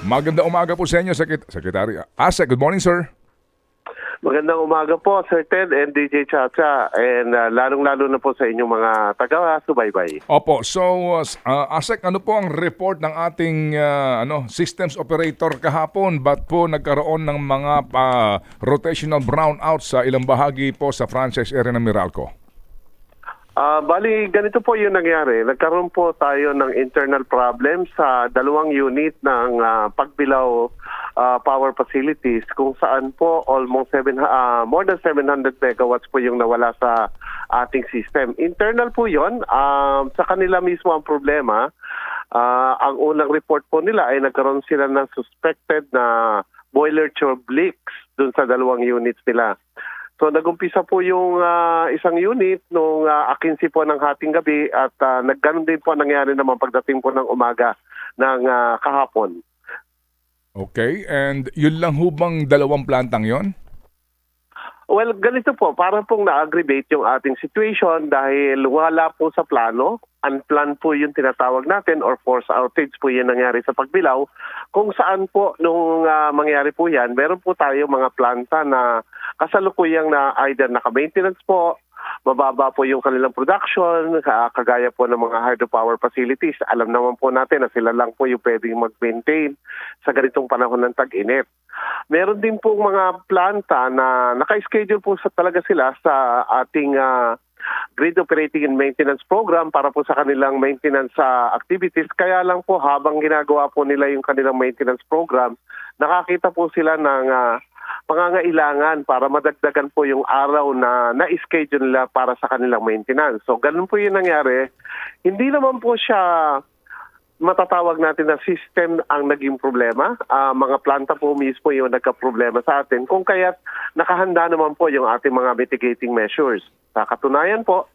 Maganda umaga po sa inyo, Sekret Secretary. Asa, good morning, sir. Magandang umaga po, Sir Ted and DJ Chacha. And uh, lalong-lalo na po sa inyong mga taga-subaybay. Opo, so uh, Asek, ano po ang report ng ating uh, ano systems operator kahapon? Ba't po nagkaroon ng mga uh, rotational brownout sa ilang bahagi po sa franchise area ng Meralco? Ah, bali, ganito po yung nangyari. Nagkaroon po tayo ng internal problem sa dalawang unit ng ah, pagbilaw ah, power facilities kung saan po almost seven, ah, more than 700 megawatts po yung nawala sa ating system. Internal po yon um, sa kanila mismo ang problema. Ah, ang unang report po nila ay nagkaroon sila ng suspected na boiler tube leaks dun sa dalawang units nila. So nagumpisa po yung ah, isang unit nung uh, akinsi po ng hating gabi at uh, nagganon din po ang nangyari naman pagdating po ng umaga ng ah, kahapon. Okay, and yun lang hubang dalawang plantang yon? Well, ganito po, parang pong na-aggravate yung ating situation dahil wala po sa plano. Unplanned po yung tinatawag natin or force outage po yung nangyari sa pagbilaw. Kung saan po nung ah, mangyari po yan, meron po tayo mga planta na kasalukuyang na either naka-maintenance po, mababa po yung kanilang production, ka- kagaya po ng mga hydropower facilities. Alam naman po natin na sila lang po yung pwedeng mag-maintain sa ganitong panahon ng tag-init. Meron din po mga planta na naka-schedule po sa talaga sila sa ating ah, grid operating and maintenance program para po sa kanilang maintenance sa activities. Kaya lang po habang ginagawa po nila yung kanilang maintenance program, nakakita po sila ng ah, pangangailangan para madagdagan po yung araw na na-schedule nila para sa kanilang maintenance. So ganun po yung nangyari. Hindi naman po siya matatawag natin na system ang naging problema. Ah, mga planta po mismo yung nagka-problema sa atin. Kung kaya't nakahanda naman po yung ating mga mitigating measures. Sa katunayan po,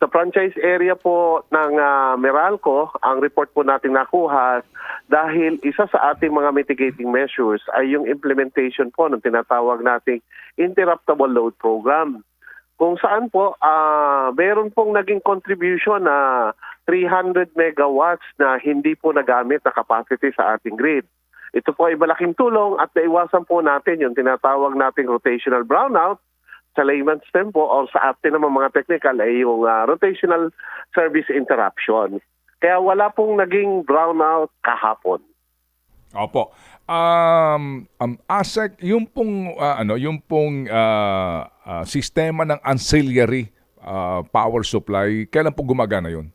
sa franchise area po ng ah, Meralco, ang report po natin nakuha dahil isa sa ating mga mitigating measures ay yung implementation po ng tinatawag nating interruptible load program kung saan po ah meron pong naging contribution na 300 megawatts na hindi po nagamit na capacity sa ating grid. Ito po ay malaking tulong at naiwasan po natin yung tinatawag nating rotational brownout sa layman's term po or sa atin naman mga technical ay yung ah, rotational service interruption. Kaya wala pong naging brownout kahapon. Opo. Um, um ASEC, yung pong ah, ano, yung pong ah, ah, sistema ng ancillary ah, power supply, kailan po gumagana 'yon?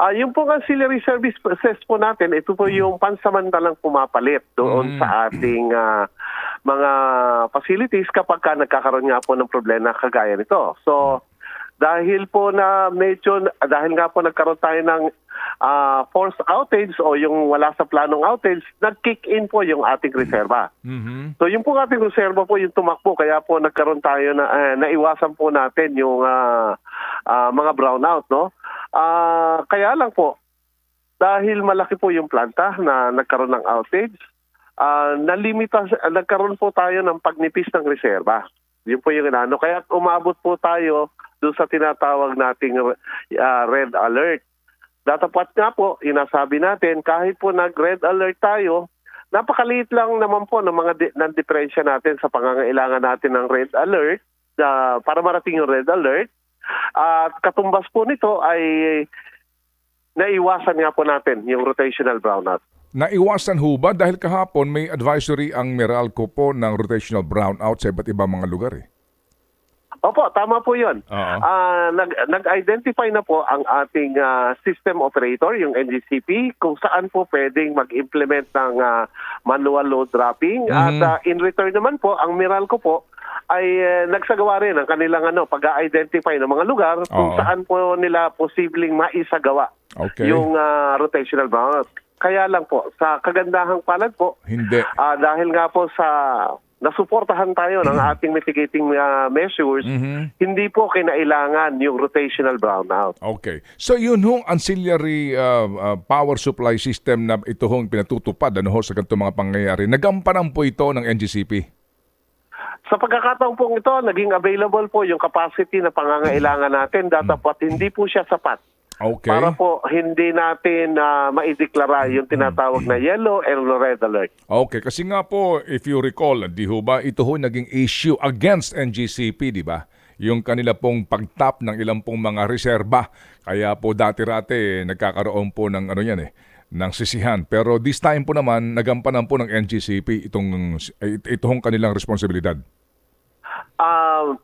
Ah, yung pong ancillary service process po natin, ito po yung pansamantalang pumapalit doon Mm. sa ating ah, mga facilities kapag ka nagkakaroon nga po ng problema kagaya nito. So, dahil po na medyo, dahil nga po nagkaroon tayo ng ah, forced outage o yung wala sa planong outage, nag-kick in po yung ating reserva. Mhm. So yung po ating reserva po yung tumakbo kaya po nagkaroon tayo na eh, naiwasan po natin yung ah, ah, mga brownout no. Ah, kaya lang po dahil malaki po yung planta na nagkaroon ng outage, ah nalimita nagkaroon po tayo ng pagnipis ng reserva. Yun po yung ano kaya umabot po tayo doon sa tinatawag nating ah, red alert. Datapat nga po, inasabi natin, kahit po nag-red alert tayo, napakaliit lang naman po ng mga di- ng diferensya natin sa pangangailangan natin ng red alert na para marating yung red alert. At katumbas po nito ay naiwasan nga po natin yung rotational brownout. Naiwasan ho ba dahil kahapon may advisory ang Meralco po ng rotational brownout sa iba't ibang mga lugar eh? Opo, tama po yun. Oo. Ah, nag, nag-identify na po ang ating ah, system operator, yung NGCP, kung saan po pwedeng mag-implement ng ah, manual load dropping. At Mhm. ah, in return naman po, ang Meralco po ay eh, nagsagawa rin ng kanilang ano, pag-identify ng mga lugar kung Oo. saan po nila posibleng maisagawa Okay. yung ah, rotational brownout. Kaya lang po, sa kagandahang palad po, Hindi. ah, dahil nga po sa nasuportahan tayo ng ating mitigating ah, measures, Mhm. hindi po kinailangan yung rotational brownout. Okay. So yun hong ancillary uh, uh, power supply system na ito hong pinatutupad ano ho sa ganitong mga pangyayari. Nagampanan po ito ng NGCP. Sa pagkakataon pong ito, naging available po yung capacity na pangangailangan natin datapat hindi po siya sapat Okay. para po hindi natin na maideklara yung tinatawag na yellow and red alert. Okay, kasi nga po, if you recall, di ho ba, ito ho naging issue against NGCP, di ba? Yung kanila pong pagtap ng ilang pong mga reserba. Kaya po dati-rate, nagkakaroon po ng ano yan eh, ng sisihan. Pero this time po naman, nagampanan po ng NGCP itong, itong kanilang responsibilidad. Um,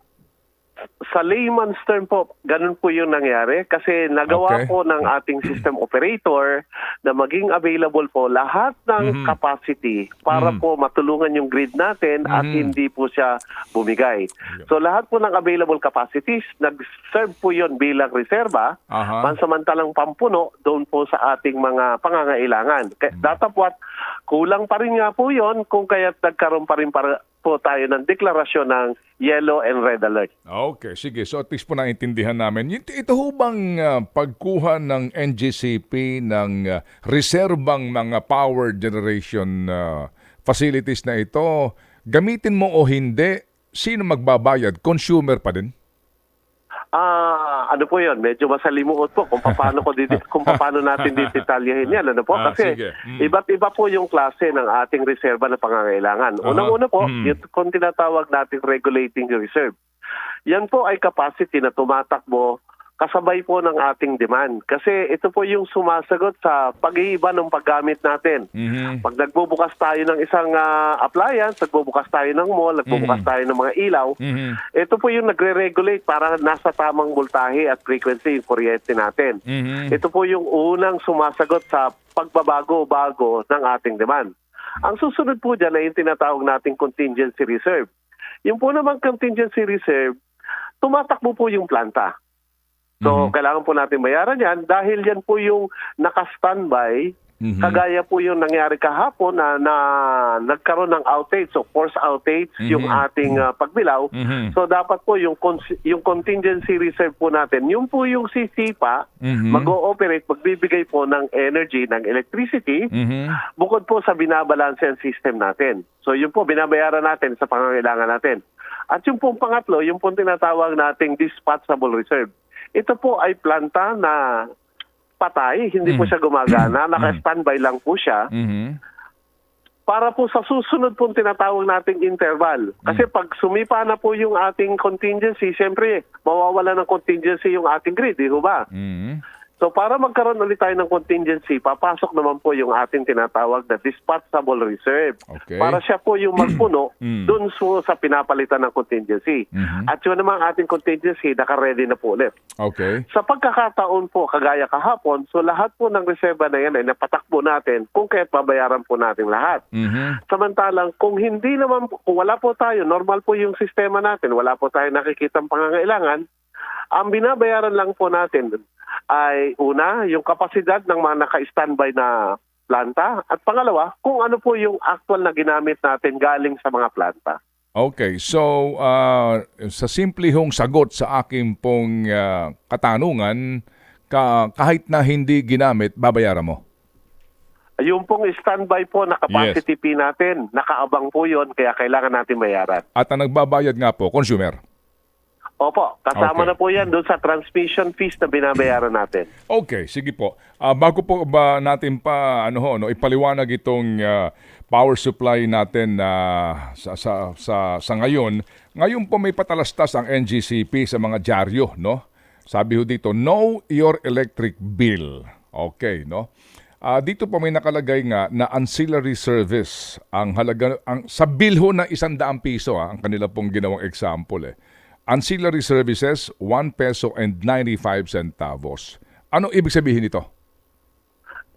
sa layman's term po, ganun po yung nangyari kasi nagawa Okay. po ng ating system operator na maging available po lahat ng Mhm. capacity para Mhm. po matulungan yung grid natin at Mhm. hindi po siya bumigay. So lahat po ng available capacities, nag-serve po yon bilang reserba, Aha. pansamantalang pampuno doon po sa ating mga pangangailangan. Kaya Mm. datapwat, kulang pa rin nga po yon kung kaya't nagkaroon pa rin para po tayo ng deklarasyon ng yellow and red alert. Okay, sige. So at least po naintindihan namin. Ito, ho bang ah, pagkuha ng NGCP ng ah, reserbang mga power generation ah, facilities na ito, gamitin mo o hindi, sino magbabayad? Consumer pa din? Ah, ano po 'yon? Medyo masalimuot po kung paano ko dito kung paano natin didetalyahin 'yan, ano po? Ah, Kasi sige. Mm. iba't iba po yung klase ng ating reserba na pangangailangan. Aha. Unang-una po, Mm. yung kung tinatawag nating regulating reserve. Yan po ay capacity na tumatakbo kasabay po ng ating demand. Kasi ito po yung sumasagot sa pag-iiba ng paggamit natin. Mhm. Pag nagbubukas tayo ng isang ah, appliance, nagbubukas tayo ng mall, nagbubukas Mhm. tayo ng mga ilaw, Mhm. ito po yung nagre-regulate para nasa tamang voltahe at frequency yung kuryente natin. Mhm. Ito po yung unang sumasagot sa pagbabago-bago ng ating demand. Ang susunod po dyan ay yung tinatawag nating contingency reserve. Yung po namang contingency reserve, tumatakbo po yung planta. So, Mhm. kailangan po natin bayaran yan dahil yan po yung naka-standby Mhm. Kagaya po yung nangyari kahapon na, na nagkaroon ng outage, so force outage yung Mhm. ating ah, pagbilaw. Mhm. So dapat po yung cons- yung contingency reserve po natin, yung po yung sisipa, Mhm. mag-ooperate, magbibigay po ng energy, ng electricity, Mhm. bukod po sa binabalanse ang system natin. So yun po, binabayaran natin sa pangangailangan natin. At yung pong pangatlo, yung pong tinatawag nating dispatchable reserve. Ito po ay planta na patay, hindi po Mm. siya gumagana, naka-standby lang po siya Mhm. para po sa susunod pong tinatawag nating interval. Kasi pag sumipa na po yung ating contingency, siyempre mawawala ng contingency yung ating grid, di ba? Mhm. So para magkaroon ulit tayo ng contingency, papasok naman po yung ating tinatawag na dispatchable reserve. Okay. Para siya po yung magpuno Mm. dun so sa pinapalitan ng contingency. Mhm. At yun naman ating contingency, naka-ready na po ulit. Okay. Sa pagkakataon po, kagaya kahapon, so lahat po ng reserva na yan ay napatakbo natin kung kaya't babayaran po natin lahat. Mhm. Samantalang kung hindi naman, po- kung wala po tayo, normal po yung sistema natin, wala po tayo nakikitang pangangailangan, ang binabayaran lang po natin ay una, yung kapasidad ng mga naka-standby na planta at pangalawa, kung ano po yung actual na ginamit natin galing sa mga planta. Okay, so ah, sa simple hong sagot sa aking pong ah, katanungan, ka, kahit na hindi ginamit, babayaran mo. Yung pong standby po na capacity fee natin, nakaabang po yon kaya kailangan natin bayaran. At ang nagbabayad nga po, consumer. Opo, kasama Okay. na po yan doon sa transmission fees na binabayaran natin. Okay, sige po. Ah, bago po ba natin pa ano ho, no, ipaliwanag itong ah, power supply natin na sa, sa sa sa ngayon, ngayon po may patalastas ang NGCP sa mga dyaryo, no? Sabi ho dito, know your electric bill. Okay, no? Ah, dito po may nakalagay nga na ancillary service ang halaga ang sa bill ho na 100 piso ah, ang kanila pong ginawang example eh. Ancillary services 1 peso and 95 centavos. Ano ibig sabihin nito?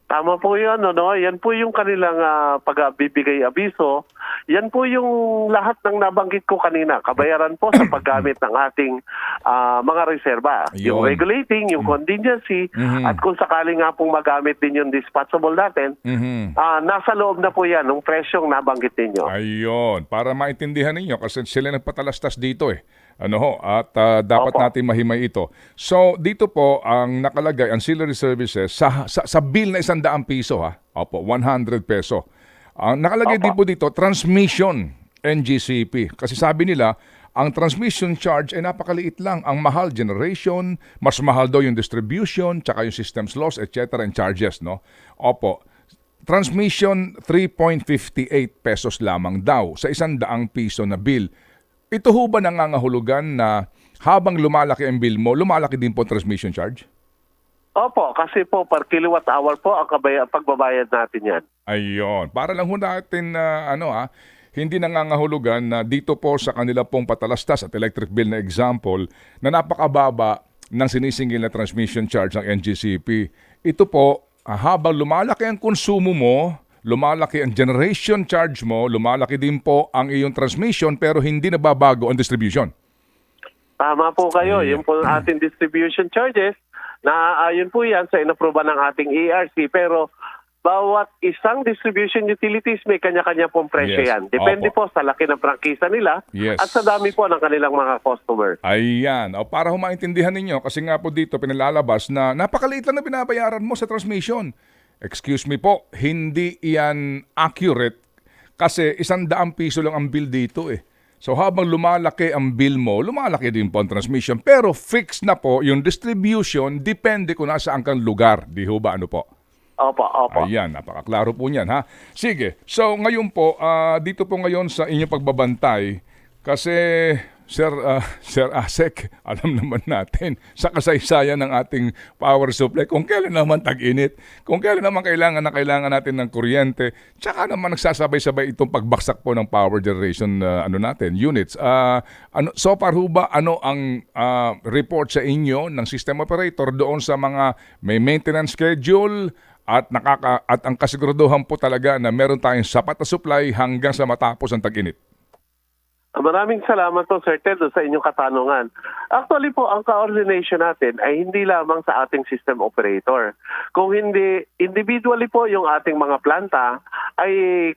Tama po yun, ano? Yan po yung kanilang ah, pagbibigay abiso. Yan po yung lahat ng nabanggit ko kanina. Kabayaran po sa paggamit ng ating ah, mga reserba. Yung Yun. regulating, yung contingency, Mhm. at kung sakali nga pong magamit din yung dispatchable natin, Mhm. ah, nasa loob na po yan ng presyong nabanggit ninyo. Ayun, para maintindihan ninyo kasi sila nagpatalastas dito eh. Ano ho, at ah, dapat Opo. natin mahimay ito. So, dito po ang nakalagay ancillary services sa sa, sa bill na 100 piso ha. Opo, 100 peso. Ang nakalagay Opo. din po dito transmission NGCP kasi sabi nila ang transmission charge ay napakaliit lang. Ang mahal generation, mas mahal daw yung distribution, tsaka yung systems loss, etc. and charges, no? Opo. Transmission, 3.58 pesos lamang daw sa isang daang piso na bill. Ito ho ba nangangahulugan na habang lumalaki ang bill mo, lumalaki din po ang transmission charge? Opo, kasi po per kilowatt hour po ang kabaya, pagbabayad natin yan. Ayun. Para lang ho natin na ano ah, hindi nangangahulugan na dito po sa kanila pong patalastas at electric bill na example na napakababa ng sinisingil na transmission charge ng NGCP. Ito po, ah, habang lumalaki ang konsumo mo, lumalaki ang generation charge mo, lumalaki din po ang iyong transmission pero hindi nababago ang distribution. Tama po kayo. Yung po ang ating distribution charges, naaayon po yan sa inaproba ng ating ERC. Pero bawat isang distribution utilities may kanya-kanya pong presyo Yes. yan. Depende Opo. po sa laki ng prangkisa nila Yes. at sa dami po ng kanilang mga customer. Ayan. O para ho maintindihan ninyo, kasi nga po dito pinalalabas na napakaliit lang na binabayaran mo sa transmission. Excuse me po, hindi yan accurate kasi isang daang piso lang ang bill dito eh. So habang lumalaki ang bill mo, lumalaki din po ang transmission. Pero fixed na po yung distribution, depende kung nasaan kang lugar. Di ho ba ano po? Opo, opo. Ayan, napakaklaro po niyan ha. Sige, so ngayon po, ah, dito po ngayon sa inyong pagbabantay, kasi Sir, ah, Sir Asek, alam naman natin sa kasaysayan ng ating power supply kung kailan naman tag-init, kung kailan naman kailangan na kailangan natin ng kuryente, tsaka naman nagsasabay-sabay itong pagbaksak po ng power generation ah, ano natin, units. Ah, ano, so far ho ba, ano ang ah, report sa inyo ng system operator doon sa mga may maintenance schedule, at nakaka at ang kasiguraduhan po talaga na meron tayong sapat na supply hanggang sa matapos ang tag-init. Maraming salamat po, Sir Ted, sa inyong katanungan. Actually po, ang coordination natin ay hindi lamang sa ating system operator. Kung hindi, individually po yung ating mga planta ay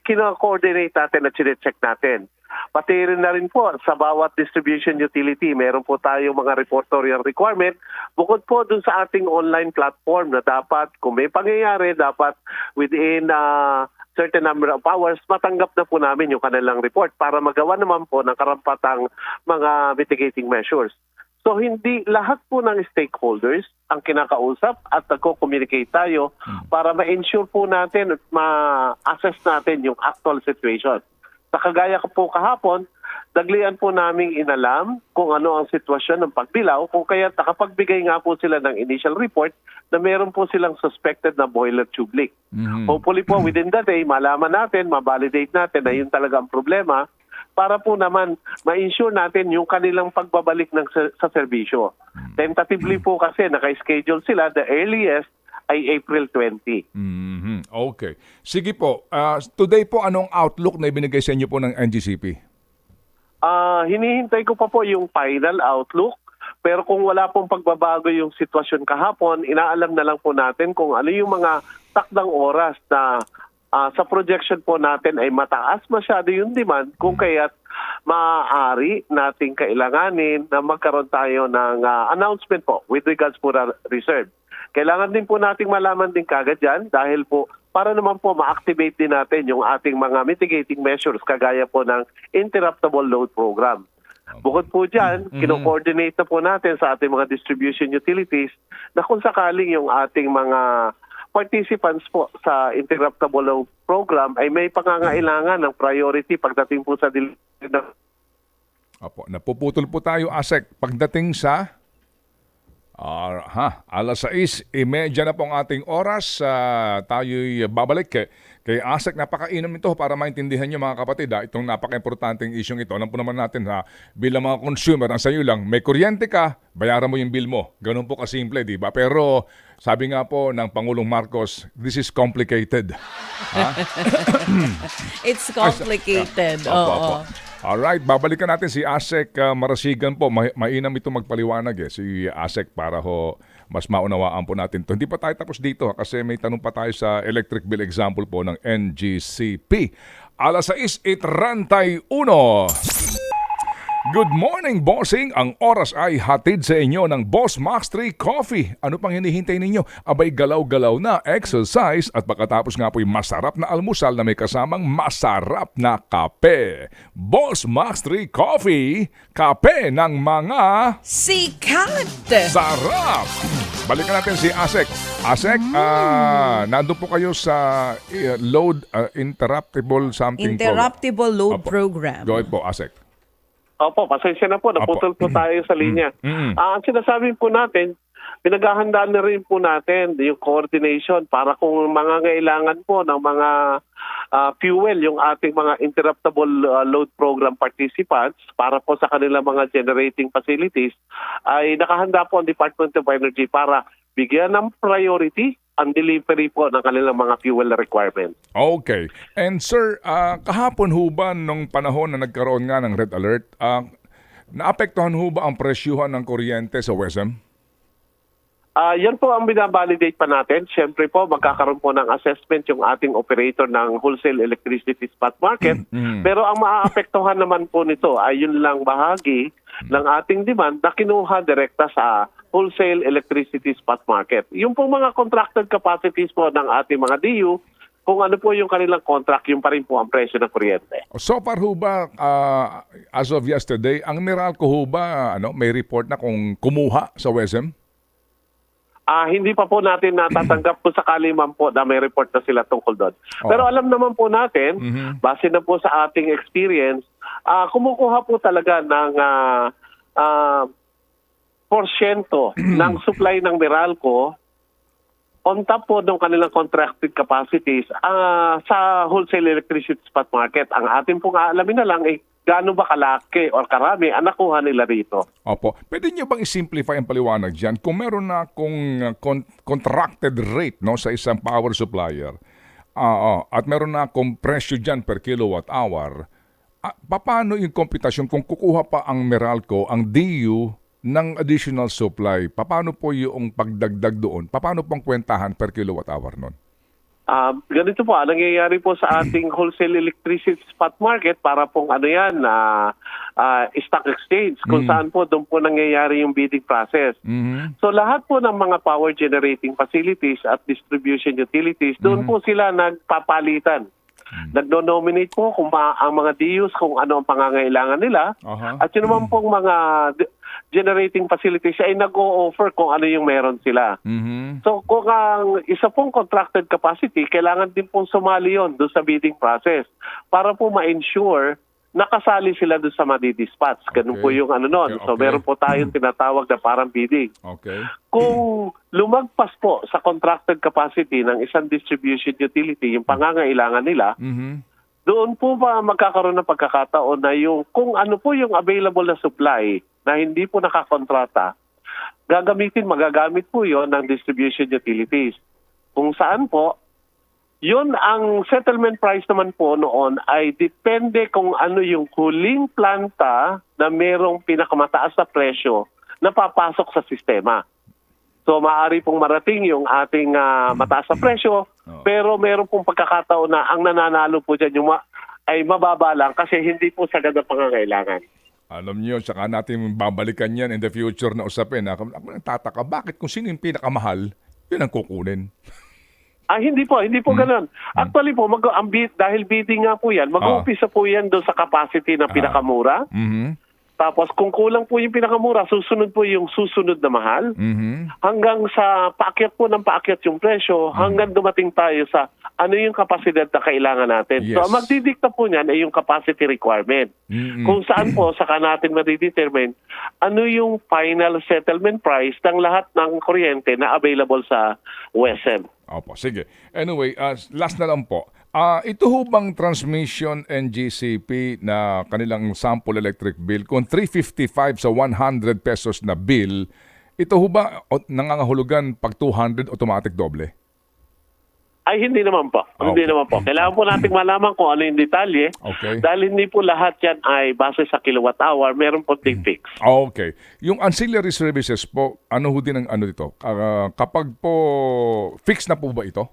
kina-coordinate natin at check natin. Pati rin na rin po sa bawat distribution utility, meron po tayong mga reportorial requirement. Bukod po dun sa ating online platform na dapat, kung may pangyayari, dapat within uh, certain number of hours, matanggap na po namin yung kanilang report para magawa naman po ng karampatang mga mitigating measures. So hindi lahat po ng stakeholders ang kinakausap at nagko-communicate tayo para ma-ensure po natin at ma-assess natin yung actual situation. Sa kagaya ko po kahapon, daglian po naming inalam kung ano ang sitwasyon ng pagbilaw kung kaya nakapagbigay nga po sila ng initial report na meron po silang suspected na boiler tube leak. Hopefully po within the day, malaman natin, ma-validate natin na yun talaga ang problema para po naman ma-ensure natin yung kanilang pagbabalik ng ser- sa serbisyo. Tentatively po kasi naka-schedule sila, the earliest ay April 20. Mhm. Okay. Sige po, ah, today po anong outlook na ibinigay sa inyo po ng NGCP? Ah, hinihintay ko pa po yung final outlook. Pero kung wala pong pagbabago yung sitwasyon kahapon, inaalam na lang po natin kung ano yung mga takdang oras na ah, sa projection po natin ay mataas masyado yung demand kung kaya't maaari nating kailanganin na magkaroon tayo ng ah, announcement po with regards po reserve. Kailangan din po nating malaman din kagad yan dahil po para naman po ma-activate din natin yung ating mga mitigating measures kagaya po ng interruptible load program. Bukod po dyan, kino-coordinate na po natin sa ating mga distribution utilities na kung sakaling yung ating mga participants po sa interruptible load program ay may pangangailangan ng priority pagdating po sa delivery ng Opo, napuputol po tayo, Asek, pagdating sa Ah, ha, alas 6.30 na po ang ating oras. Ah, tayo'y babalik kay, kay Asek. Napakainom ito para maintindihan nyo mga kapatid. Ha, itong napaka-importanting isyong ito. Alam po naman natin ha, bilang mga consumer, ang sayo lang, may kuryente ka, bayaran mo yung bill mo. Ganun po kasimple, di ba? Pero sabi nga po ng Pangulong Marcos, this is complicated. It's complicated. Opo, opo. Alright, babalikan natin si Asek uh, Marasigan po. Ma- mainam ito magpaliwanag eh, si Asek para ho mas maunawaan po natin to. Hindi pa tayo tapos dito ha, kasi may tanong pa tayo sa electric bill example po ng NGCP. Alas 6.31. Good morning, bossing! Ang oras ay hatid sa inyo ng Boss Max 3 Coffee. Ano pang hinihintay ninyo? Abay galaw-galaw na, exercise at pagkatapos nga po'y masarap na almusal na may kasamang masarap na kape. Boss Max 3 Coffee, kape ng mga Sikat! sarap! Balikan natin si Asek. Asek, ah, nandun po kayo sa eh, load ah, interruptible something program. Interruptible load Opo. program. Go ahead po, Asek. Opo, pasensya na po, naputol po tayo sa linya. Mm. Ah, ang sinasabi po natin, pinaghahandaan na rin po natin yung coordination para kung mga ngailangan po ng mga ah, fuel yung ating mga interruptible ah, load program participants para po sa kanilang mga generating facilities ay nakahanda po ang Department of Energy para bigyan ng priority ang delivery po ng kanilang mga fuel requirements. Okay. And sir, ah, kahapon ho ba nung panahon na nagkaroon nga ng red alert, ah, naapektuhan ho ba ang presyuhan ng kuryente sa WESM? Ah, yan po ang binabalidate pa natin. Siyempre po, magkakaroon po ng assessment yung ating operator ng wholesale electricity spot market. Pero ang maaapektuhan naman po nito ay yun lang bahagi ng ating demand na kinuha direkta sa wholesale electricity spot market. Yung po mga contracted capacities po ng ating mga DU, kung ano po yung kanilang contract, yung pa rin po ang presyo ng kuryente. So far ho ba, ah, as of yesterday, ang Meralco ho ba, ano, may report na kung kumuha sa WESM? Ah, hindi pa po natin natatanggap po sakali man po na may report na sila tungkol doon. Oo. Pero alam naman po natin, base na po sa ating experience, ah kumukuha po talaga ng ah, porsyento ng supply ng Meralco on top po ng kanilang contracted capacities ah, sa wholesale electricity spot market. Ang ating pong aalamin na lang ay gaano ba kalaki or karami ang nakuha nila rito. Opo. Pwede niyo bang i-simplify ang paliwanag dyan? Kung meron na akong uh, con- contracted rate no, sa isang power supplier, ah, oh, at meron na akong presyo dyan per kilowatt hour, ah, paano yung komputasyon kung kukuha pa ang Meralco, ang DU, ng additional supply? Paano po yung pagdagdag doon? Paano pong kwentahan per kilowatt hour nun? Ah, ganito po, ang nangyayari po sa ating wholesale electricity spot market para pong ano yan, ah, ah, stock exchange, kung saan po doon po nangyayari yung bidding process. Mhm. So lahat po ng mga power generating facilities at distribution utilities, doon po sila nagpapalitan. Nagno-nominate po kung ma- ang mga DUs kung ano ang pangangailangan nila. Aha. At yun naman pong mga generating facilities ay nag-o-offer kung ano yung meron sila. Mhm. So kung ang isa pong contracted capacity, kailangan din pong sumali yon doon sa bidding process para po ma-ensure nakasali sila doon sa madidispatch. Ganun Okay. po yung ano nun. Okay, So meron po tayong tinatawag na parang bidding. Okay. Kung lumagpas po sa contracted capacity ng isang distribution utility, yung pangangailangan nila, Mhm. doon po ba magkakaroon ng pagkakataon na yung kung ano po yung available na supply na hindi po nakakontrata, gagamitin, magagamit po yon ng distribution utilities. Kung saan po, yun ang settlement price naman po noon ay depende kung ano yung huling planta na merong pinakamataas na presyo na papasok sa sistema. So maaari pong marating yung ating ah, mataas na presyo, Oo. pero meron pong pagkakataon na ang nananalo po dyan yung ma- ay mababa lang kasi hindi po sagad ang pangangailangan. Alam niyo, saka natin babalikan yan in the future na usapin. Ako, ako nagtataka, bakit kung sino yung pinakamahal, yun ang kukunin. Ah, hindi po, hindi po ganun. Actually po, mag ang dahil bidding nga po yan, mag-uumpisa po yan doon sa capacity ng pinakamura. Mhm. Tapos kung kulang po yung pinakamura, susunod po yung susunod na mahal. Mhm. Hanggang sa paakyat po ng paakyat yung presyo, hanggang dumating tayo sa ano yung kapasidad na kailangan natin. So Yes. ang magdidikta po niyan ay yung capacity requirement. Mhm. Kung saan po, saka natin madidetermine ano yung final settlement price ng lahat ng kuryente na available sa WSM. Opo, sige. Anyway, uh, last na lang po. Ah, ito ho bang transmission and GCP na kanilang sample electric bill, kung 355 sa 100 pesos na bill, ito ho ba o, nangangahulugan pag 200 automatic doble? Ay, hindi naman po. Hindi Okay. naman po. Kailangan po nating malaman kung ano yung detalye. Okay. Dahil hindi po lahat yan ay base sa kilowatt hour. Meron po ding fix. Okay. Yung ancillary services po, ano ho din ang ano dito? Ah, kapag po, fix na po ba ito?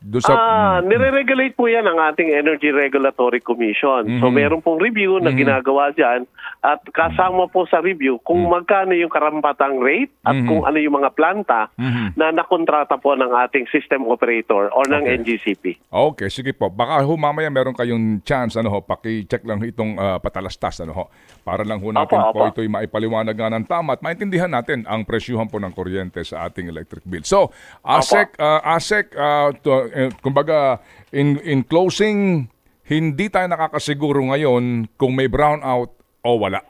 Doon sa Ah, Mm, nire-regulate po yan ng ating Energy Regulatory Commission. So Mhm. meron pong review na ginagawa dyan at kasama po sa review kung magkano yung karampatang rate at Mhm. kung ano yung mga planta Mhm. na nakontrata po ng ating system operator or ng Okay. NGCP. Okay, sige po. Baka ho mamaya meron kayong chance ano ho, paki-check lang itong ah, patalastas ano ho. Para lang ho natin Opo, po opo. ito'y maipaliwanag nga ng tama at maintindihan natin ang presyuhan po ng kuryente sa ating electric bill. So, ASEC, ah, ASEC ah, to, eh, kumbaga in in closing hindi tayo nakakasiguro ngayon kung may brownout o wala.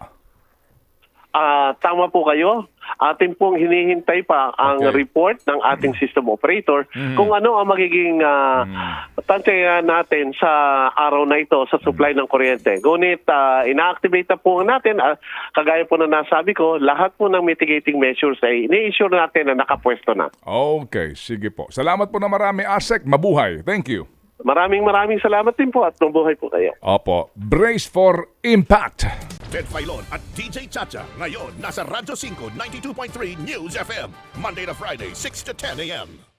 Ah, tama po kayo. Atin pong hinihintay pa ang Okay. report ng ating system operator kung ano ang magiging uh, natin sa araw na ito sa supply ng kuryente. Ngunit ah, ina-activate na po natin, ah, kagaya po na nasabi ko, lahat po ng mitigating measures ay ini-issure natin na nakapwesto na. Okay, sige po. Salamat po na marami ASEC. Mabuhay. Thank you. Maraming maraming salamat din po at mabuhay po kayo. Opo. Brace for impact. Ted Filon at DJ Chacha. Ngayon, nasa Radyo 5, 92.3 News FM. Monday to Friday, 6 to 10 a.m.